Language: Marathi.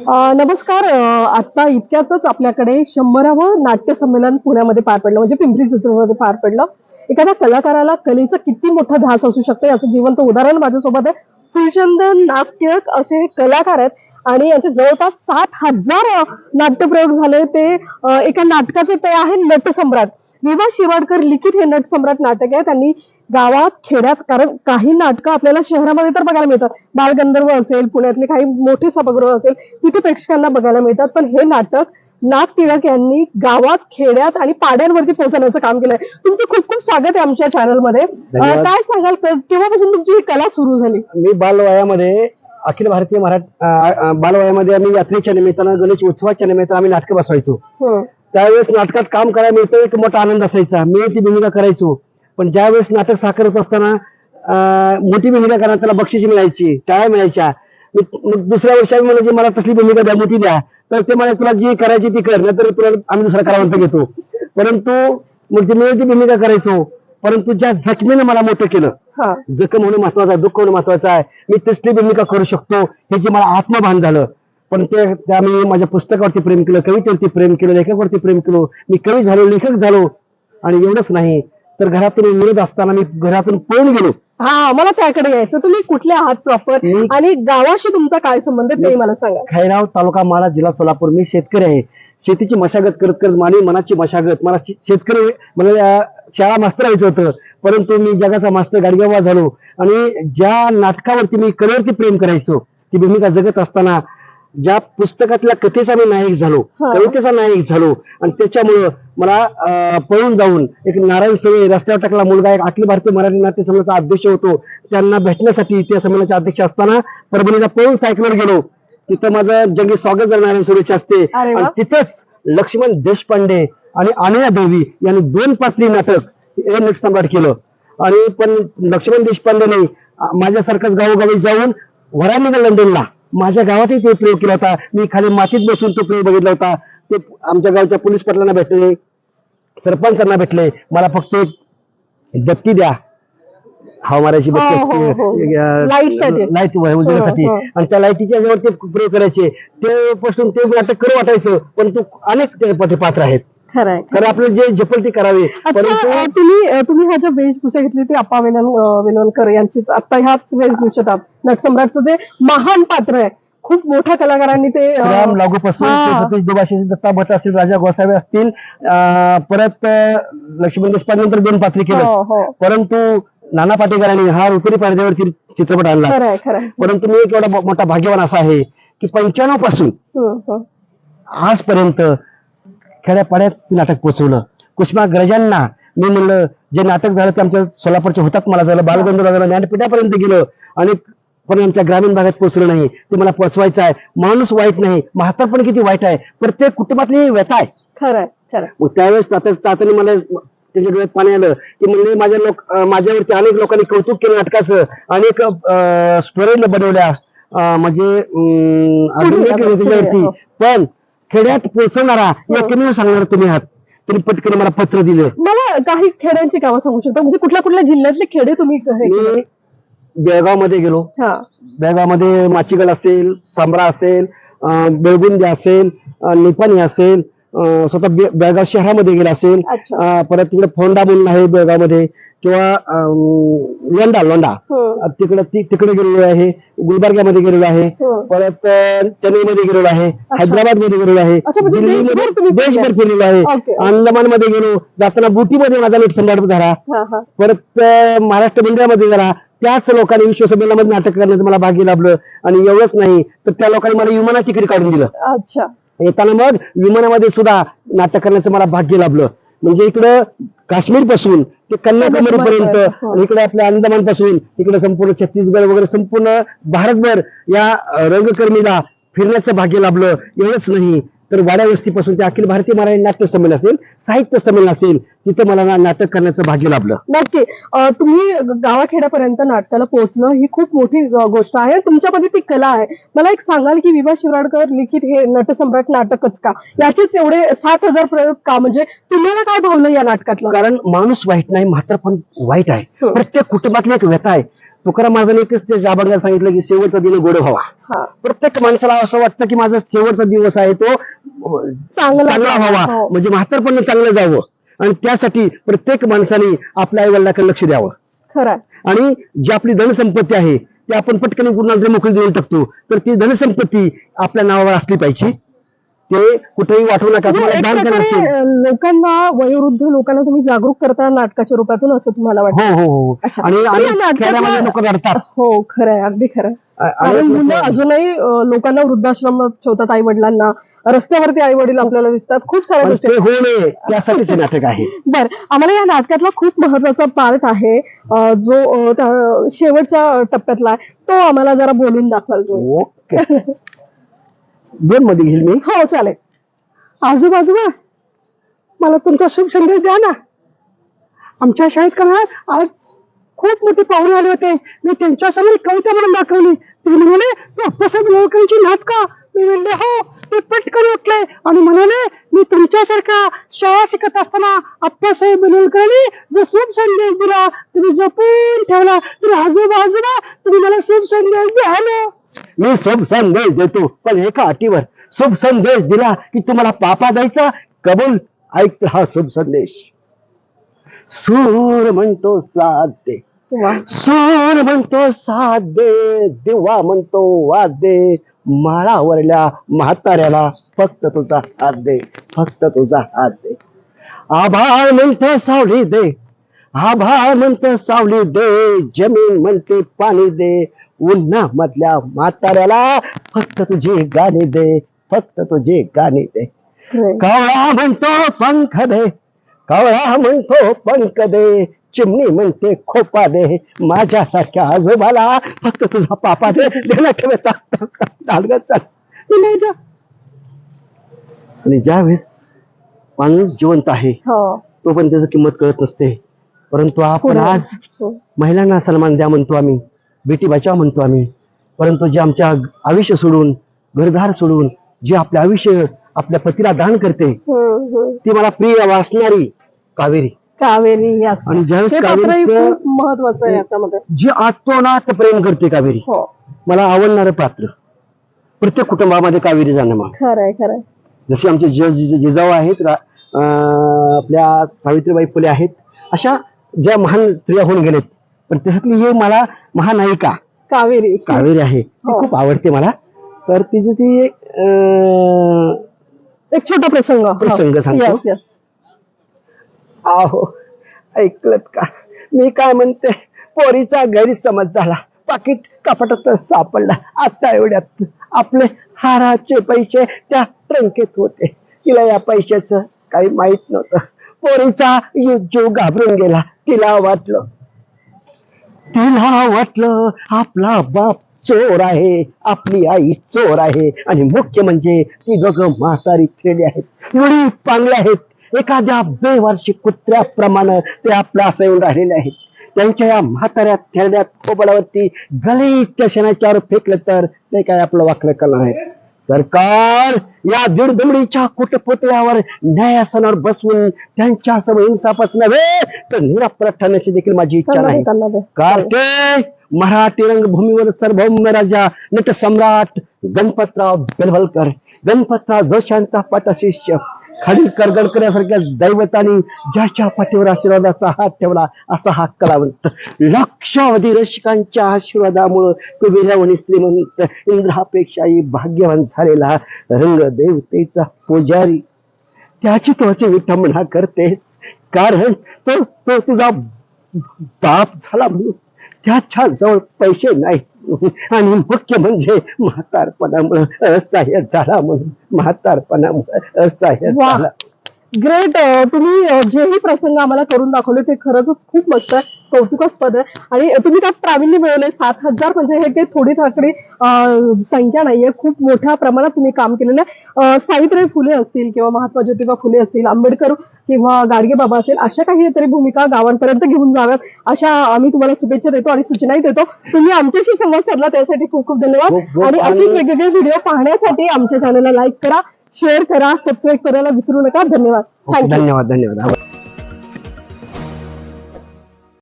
नमस्कार आता इतक्यातच आपल्याकडे शंभरावं नाट्य संमेलन पुण्यामध्ये पार पडलं म्हणजे पिंपरी चिंचवडमध्ये पार पडलं. एखाद्या कलाकाराला कलेचं किती मोठा ध्यास असू शकतो याचं जिवंत उदाहरण माझ्यासोबत आहे. फुलचंदन नाट्यक असे कलाकार आहेत आणि याचे जवळपास सात हजार नाट्यप्रयोग झाले. ते एका नाटकाचे ते आहे नटसम्राट. विभा शिवाडकर लिखित हे नटसम्राट नाटक आहे. त्यांनी गावात खेड्यात कारण काही नाटकं आपल्याला शहरामध्ये तर बघायला मिळतात. बालगंधर्व असेल पुण्यातले काही मोठे सभागृह असेल तिथे प्रेक्षकांना बघायला मिळतात. पण हे नाटक नाग टिळक यांनी गावात खेड्यात आणि पाड्यांवरती पोहोचवण्याचं काम केलंय. तुमचं खूप खूप स्वागत आहे आमच्या चॅनलमध्ये. काय सांगाल? तर केव्हापासून तुमची ही कला सुरू झाली. मी बालवयामध्ये अखिल भारतीय मराठी बालवयामध्ये आम्ही यात्रेच्या निमित्तानं गणेश उत्सवाच्या निमित्तानं आम्ही नाटकं बसवायचो. त्यावेळेस नाटकात काम करायला मिळतं एक मोठा आनंद असायचा. मी ती भूमिका करायचो. पण ज्यावेळेस नाटक साकारत असताना मोठी भूमिका करणार त्याला बक्षीस मिळायची टाळ्या मिळायच्या. दुसऱ्या वर्षी आम्ही म्हणायचे मला तसली भूमिका द्या मोठी द्या. तर ते मला तुला जी करायची ती कर नाहीतर तुला आम्ही दुसरा कलावंत घेतो. परंतु मग ती मी ती भूमिका करायचो. परंतु ज्या जखमीनं मला मोठं केलं हा. जखम होणं महत्वाचं आहे दुःख होणं महत्वाचं आहे मी तसली भूमिका करू शकतो ह्याची मला आत्मभान झालं पण ते त्या मी माझ्या पुस्तकावरती प्रेम केलं कवितेवरती प्रेम केलं लेखकावरती प्रेम केलो मी कवी झालो लेखक झालो आणि एवढंच नाही. तर घरातून विरोध असताना मी घरातून पळून गेलो. हा मला त्याकडे यायचं. तुम्ही कुठले आहात प्रॉपर मी- आणि गावाशी तुमचा काय संबंध ते मला सांगा. खैराव तालुका माळा जिल्हा सोलापूर. मी शेतकरी आहे. शेतीची मशागत करत करत मानवी मनाची मशागत. मला शे- शेतकरी मला अं, शाळा मास्तर व्हायचं होतं. परंतु मी जगाचा मास्तर गाडगेवा झालो. आणि ज्या नाटकावरती मी कलेवरती प्रेम करायचो ती भूमिका जगत असताना ज्या पुस्तकातल्या कथेचा मी नायक झालो. कवितेचा नायक झालो आणि त्याच्यामुळं मला पळून जाऊन एक नारायण सवय रस्त्यावर टाकला मुलगा एक अखिल भारतीय मराठी नाट्य संमेलनाचा अध्यक्ष होतो त्यांना भेटण्यासाठी त्या संमेलनाचे अध्यक्ष असताना परभणीला पळून सायकलवर गेलो तिथं माझं जंगी स्वागत झालं नारायण सुरेश असते. आणि तिथंच लक्ष्मण देशपांडे आणि अनया देवी यांनी दोन पात्री नाटक हे नट सम्राट केलं आणि पण लक्ष्मण देशपांडेने माझ्यासारखंच गावोगावी जाऊन वरा निघाल लंडनला माझ्या गावातही ते प्रयोग केला होता. मी खाली मातीत बसून तो प्रयोग बघितला होता. ते आमच्या गावच्या पोलीस पाटलांना भेटले. सरपंचांना भेटले. मला फक्त एक बत्ती द्या. हवा मारायची बत्ती हो, हो, हो. असते लाईटसाठी. लाइट हो, हो. आणि त्या लाईटीच्या याच्यावर ते प्रयोग करायचे. ते पासून ते नाटक करू वाटायचं परंतु अनेक त्यामध्ये पात्र आहेत. खरंय कारण आपलं जे जपल ते करावे अच्छा परंतु अ, तुम्ही तुम्ही ह्या ज्या वेशभूषा घेतली ती अप्पा वेलन वेलणकर यांचीच आता ह्याच वेशभूषेत आहात. नटसम्राटचं जे महान पात्र आहे खूप मोठ्या कलाकारांनी ते अ, श्रीराम लागू पासून हा. सतीश दुभाषी दत्ता भट असतील राजा गोसावे असतील अं, परत अं, लक्ष्मण देशपांडे नंतर दोन पात्री हो, केलं हो. परंतु नाना पाटेकरांनी हा रुपेरी पडद्यावरती चित्रपट आणला खरंय खरंय परंतु मी एक एवढा मो- मोठा भाग्यवान असा आहे की पंच्याण्णवपासून हं, हं. आजपर्यंत खेड्यापाड्यात नाटक पोहोचवलं कुसुमाग्रजांना मी म्हणलं जे नाटक झालं ते आमच्या सोलापूरच्या होतात मला झालं बालगंधर्व झालं ज्ञानपीठापर्यंत गेलं. आणि पण आमच्या ग्रामीण भागात पोहोचलं नाही. ते मला पोहोचवायचं आहे. माणूस वाईट नाही. म्हातारपण किती वाईट आहे. प्रत्येक कुटुंबातली व्यथा आहे. मग त्यावेळेस तात्या तात्याने मला त्याच्या डोळ्यात पाणी आलं. की म्हणले माझ्या लोक माझ्यावरती अनेक लोकांनी कौतुक केलं नाटकाचं. अनेक स्टोरी बनवल्या. म्हणजे त्याच्यावरती. हो. पण खेड्यात पोहोचवणारा हो. एकमेव सांगणार तुम्ही आहात. त्यांनी पटकन मला पत्र दिलं. मला काही खेड्यांची गावं सांगू शकता? म्हणजे कुठल्या कुठल्या जिल्ह्यातले खेडे तुम्ही हे? मी बेळगावमध्ये गेलो. हा. बेळगावमध्ये माचिगड असेल सांबरा असेल बेळगुंदी असेल निपाणी असेल स्वतः बेळगाव शहरामध्ये गेला असेल परत तिकडे फोंडा म्हणून आहे बेळगावमध्ये किंवा लोंढा लोंढा. हं. तिकडे तिकडे गेलेलो आहे गुलबर्ग्यामध्ये गेलेलो आहे हं. परत चेन्नईमध्ये गेलेलो आहे हैदराबादमध्ये गेलेलो आहे म्हणजे दिल्लीमध्ये- देशभर फिरलेलो आहे. अंदमानमध्ये गेलो जाताना बुटीमध्ये माझा नीट सम्राट झाला. परत महाराष्ट्र मंडळामध्ये झाला. त्याच लोकांनी विश्वसंमेलनामध्ये नाटक करण्याचं मला भाग्य लाभलं. आणि एवढंच नाही तर त्या लोकांनी मला विमानात तिकीट काढून दिलं. अच्छा. येताना मग विमानामध्ये सुद्धा नाटक करण्याचं मला भाग्य लाभलं. म्हणजे इकडं काश्मीरपासून ते कन्याकुमारी पर्यंत हो. इकडे आपल्या अंदमानपासून इकडे संपूर्ण छत्तीसगड वगैरे संपूर्ण भारतभर या रंगकर्मीला फिरण्याचं भाग्य लाभलं. एवढंच नाही. तर वाड्या वस्तीपासून ते अखिल भारतीय मराठी नाट्य संमेलन असेल साहित्य संमेलन असेल तिथं मला नाटक करण्याचं भाग्य लाभलं. नक्की. अ, तुम्ही गावाखेड्यापर्यंत नाटकाला पोहोचणं ही खूप मोठी ग- गोष्ट आहे. तुमच्यामध्ये ती कला आहे. मला एक सांगाल की विभा शिवराडकर लिखित हे नटसम्राट नाटकच का? याचेच एवढे सात हजार प्रयोग का म्हणजे तुम्हाला काय भावलं या नाटकातलं? कारण माणूस वाईट नाही मात्र पण वाईट आहे. हं. प्रत्येक कुटुंबातली एक व्यथा आहे. तुकाराम महाराजांनी एकच अभंगात सांगितलं की शेवटचा दिन गोड व्हावा. प्रत्येक माणसाला असं वाटतं की माझा शेवटचा दिवस आहे तो चांगला चांगला व्हावा. हो. म्हणजे म्हातारपण चांगलं जावं. आणि त्यासाठी प्रत्येक माणसाने आपल्या आई वडिलांकडे लक्ष द्यावं. आणि जी आपली धनसंपत्ती आहे ती आपण पटकन कुणाला मोकळी देऊन टाकतो. तर ती धनसंपत्ती आपल्या नावावर असली पाहिजे. ते कुठेही वाटू नका म्हणजे तुम्हाला दान असेल. लोकांना वयोवृद्ध लोकांना तुम्ही जागरूक करता नाटकाच्या रूपातून असं तुम्हाला वाटतं? हो हो हो अच्छा. आणि पण या आणि नाटकातलं- खेड्यामध्ये लोक रडतात. हो खरंय अगदी खरंय आणि मुलं अजूनही अं, लोकांना वृद्धाश्रमात ठेवतात आई वडिलांना रस्त्यावरती आई वडील आपल्याला दिसतात. खूप साऱ्या पण गोष्टी ते होऊ नये त्यासाठीच हे नाटक आहे. बर आम्हाला या नाटकातला खूप महत्त्वाचा पार्ट आहे. अं, जो अं, त्या शेवटच्या टप्प्यातला आहे तो आम्हाला जरा बोलून दाखवाल तुम्ही. ओके. दोन मध्ये घेईल मी. हो चालेल. आजूबाजूला मला तुमचा शुभ संदेश द्या ना. आमच्या शाळेत कला आज खूप मोठे पाहुणे आले होते. मी त्यांच्यासमोर कविता म्हणून दाखवली. तुम्ही म्हणे तू अप्पासाहेब लोळकरांची नात का? मी म्हणले हो ते पटकन उठले आणि म्हणाले मी तुमच्यासारखा शाळा शिकत असताना अप्पासाहेब लोळकरांनी जो शुभ संदेश दिला तुम्ही जपून ठेवला. तर आजूबाजूला तुम्ही मला शुभ संदेश द्या ना. मी शुभ संदेश देतो. पण एका अटीवर शुभ संदेश दिला की तुम्हाला पापा द्यायचा? कबूल? ऐक हा शुभ संदेश. सूर म्हणतो साथ दे. सूर म्हणतो साथ दे दिवा म्हणतो वाद दे. माळावरल्या म्हाताऱ्याला फक्त तुझा हात दे फक्त तुझा हात दे. आभाळ म्हणतो सावली दे. आभाळ म्हणतो सावली दे. जमीन म्हणते पाणी दे. उन्हा मधल्या म्हाताऱ्याला फक्त तुझी गाणी दे फक्त तुझी गाणी दे. कावळा म्हणतो पंख दे. कावळा म्हणतो पंख दे. चिमणी म्हणते खोपा दे. माझ्यासारख्या आजोबाला फक्त तुझा पापा दे. देना ठेवता आणि ज्यावेळेस माणूस जिवंत आहे हो. तो पण त्याची किंमत कळत नसते. परंतु आपण. आज हो. महिलांना सन्मान द्या म्हणतो आम्ही. बेटी बचाव म्हणतो आम्ही. परंतु जे आमच्या आयुष्य सोडून घरदार सोडून जे आपले आयुष्य आपल्या पतीला दान करते. ती मला प्रिय वाचणारी कावेरी. कावेरी आणि ज्यावेळेस कावेरीचं- महत्वाचं आहे याच्यामध्ये. जी आत्मनात प्रेम करते कावेरी हो. मला आवडणारं पात्र. प्रत्येक कुटुंबामध्ये कावेरी जाणं मग. खरंय खरंय. जसे आमचे जिजाऊ आहेत आपल्या सावित्रीबाई फुले आहेत अशा ज्या महान स्त्रिया होऊन गेलेत पण त्याच्यातली ही मला महानायिका कावेरी. कावेरी आहे. ती हो. खूप आवडते मला. तर तिची ती अं, एक छोटा प्रसंग. हो. प्रसंग सांगतो. Yes, yes. आहो ऐकलत का? मी काय म्हणते? पोरीचा गैरसमज झाला. पाकिट कपाटातच सापडला. आता एवढ्यात आपले हाराचे पैसे त्या ट्रंकेत होते. तिला या पैशाचं काही माहीत नव्हतं. पोरीचा जीव घाबरून गेला. तिला वाटलं तिला वाटलं आपला बाप चोर आहे आपली आई चोर आहे. आणि मुख्य म्हणजे ती दोघं म्हातारी खेळली आहेत. एवढी चांगली आहेत. एखाद्या बेवार्षिक कुत्र्याप्रमाणे ते आपलं असं येऊन राहिलेले आहेत. त्यांच्या या म्हाताऱ्या खेळण्यात खोबडावरती गलीच्या शेणाच्यावर फेकलं तर ते काय आपलं वाकडं करणार आहेत? सरकार या दीड दुमडीच्या कुटपुतळ्यावर न्यायासनावर बसवून त्यांच्यासमोर इन्साफच नव्हे तर निरापराध ठरण्याची देखील माझी इच्छा नाही दे. कार्टे मराठी रंगभूमीवर सार्वभौम राजा नट सम्राट गणपतराव बेलवलकर गणपतराव जोशांचा पटशिष्य खालील गडकर यासारख्या दैवतांनी ज्याच्या पाठीवर आशीर्वादाचा हात ठेवला असा हा कलावंत. लक्षावधी रसिकांच्या आशीर्वादामुळं कबीरावणी श्रीमंत इंद्रापेक्षाही भाग्यवान झालेला रंगदेवतेचा पुजारी. त्याची तो अशी विटंबना करतेस. कारण तो तो तुझा बाप झाला म्हणून. त्याच्याजवळ पैसे नाही. आणि मुख्य म्हणजे म्हातारपणामुळे असहाय्य झाला म्हणून म्हातारपणामुळे असहाय्य वा. झाला ग्रेट तुम्ही जेही प्रसंग आम्हाला करून दाखवले ते खरंच खूप मस्त आहे. कौतुकास्पद आहे. आणि तुम्ही त्यात प्रावीण्य मिळवले सात हजार म्हणजे हे काही थोडी थाकडी अं, संख्या नाहीये. खूप मोठ्या प्रमाणात तुम्ही काम केलेलं आहे. सावित्रीबाई फुले असतील किंवा महात्मा ज्योतिबा फुले असतील आंबेडकर किंवा गाडगे बाबा असेल अशा काही तरी भूमिका गावांपर्यंत घेऊन जाव्यात. अशा आम्ही तुम्हाला शुभेच्छा देतो आणि सूचनाही देतो. तुम्ही आमच्याशी संवाद साधला त्यासाठी खूप खूप धन्यवाद. आणि आणि- वेगवेगळे व्हिडिओ पाहण्यासाठी आमच्या चॅनलला लाईक करा शेअर करा सबस्क्राईब करायला विसरू नका. धन्यवाद. धन्यवाद धन्यवाद.